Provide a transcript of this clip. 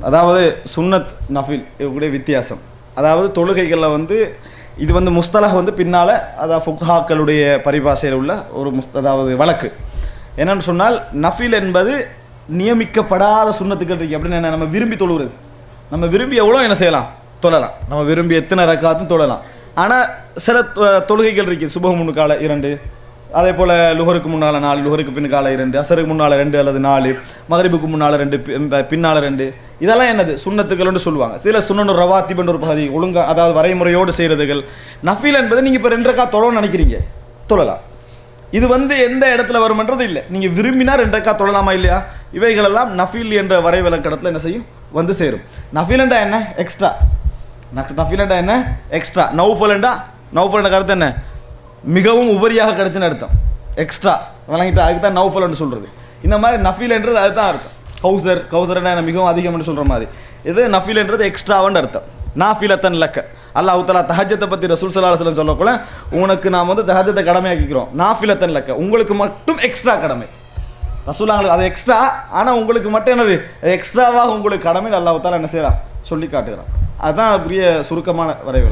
அதாவது சுன்னத் நஃபில் இவங்களுடைய வித்தியாசம். அதாவது தொழுகைகளில் வந்து இது வந்து முஸ்தலஹ் வந்து பின்னால் அதாவது ஃபுக்ஹாக்களுடைய பரிபாஷையில் உள்ள ஒரு முஸ் அதாவது வழக்கு. என்னன்னு சொன்னால் நஃபில் என்பது நியமிக்கப்படாத சுண்ணத்துக்கள் இருக்கு. அப்படின்னு என்ன? நம்ம விரும்பி தொழுகிறது. நம்ம விரும்பி எவ்வளோ என்ன செய்யலாம்? தொழலாம். நம்ம விரும்பி எத்தனை ரக்காத்தும் தொழலாம். ஆனால் சில தொழுகைகள் இருக்குது சுபஹ் முன்னுக்கால இரண்டு அதே போல் லுகருக்கு முன்னால் நாலு லுகருக்கு பின்னால் இரண்டு அசருக்கு முன்னால் ரெண்டு அல்லது நாலு மகரிபுக்கு முன்னால் ரெண்டு பி- பின்னால் ரெண்டு இதெல்லாம் என்னது? சுண்ணத்துக்கள்னு சொல்லுவாங்க. சில சுண்ணனு ரவாத்திபன்ற ஒரு பகுதி ஒழுங்கா அதாவது வரைமுறையோடு செய்கிறதுகள் நஃபீல் என்பது நீங்கள் இப்போ ரெண்டரைக்கா தொழணும்னு நினைக்கிறீங்க. தொழலாம். இது வந்து எந்த இடத்துல வரும்ன்றது இல்லை. நீங்கள் விரும்பினா ரெண்டரைக்கா தொழலாமா இல்லையா? இவைகளெல்லாம் நஃபீல் என்ற வரைவிலக்கடத்தில் என்ன செய்யும்? வந்து சேரும். நஃபீலண்டா என்ன? எக்ஸ்ட்ரா. நஃபீலண்டா என்ன? எக்ஸ்ட்ரா. நௌஃபலண்டா? நௌஃபலண்ட கருத்து என்ன? மிகவும் உபரியாக கிடைச்சுன்னு அர்த்தம். எக்ஸ்ட்ரா. வழங்கிட்டு அதுக்கு தான் நௌஃபல்னு சொல்கிறது இந்த மாதிரி நஃபீலன்றது அதுதான் அர்த்தம். கௌசர் கௌசர்னா என்ன மிகவும் அதிகம்னு சொல்கிற மாதிரி. இது நஃபீல்ன்றது எக்ஸ்ட்ராவன்னு அர்த்தம். நாஃபிலத்தன் லக்க. அல்லாஹ் தலா தஹஜத்தை பற்றி ரசூல் சலாஹலம் சொல்லக்குள்ள உனக்கு நாம் வந்து தஹஜத்தை கடமையாக்கிக்கிறோம் நாஃபிலத்தன் லக்க. உங்களுக்கு மட்டும் எக்ஸ்ட்ரா கடமை. ரசூலாங்களுக்கு அது எக்ஸ்ட்ரா ஆனால் உங்களுக்கு மட்டும் என்னது? எக்ஸ்ட்ராவாக உங்களுக்கு கடமை அல்லாஹ் தாலா என்ன செய்யலாம் சொல்லி காட்டுகிறான். அதுதான் பெரிய சுருக்கமான வரைவு.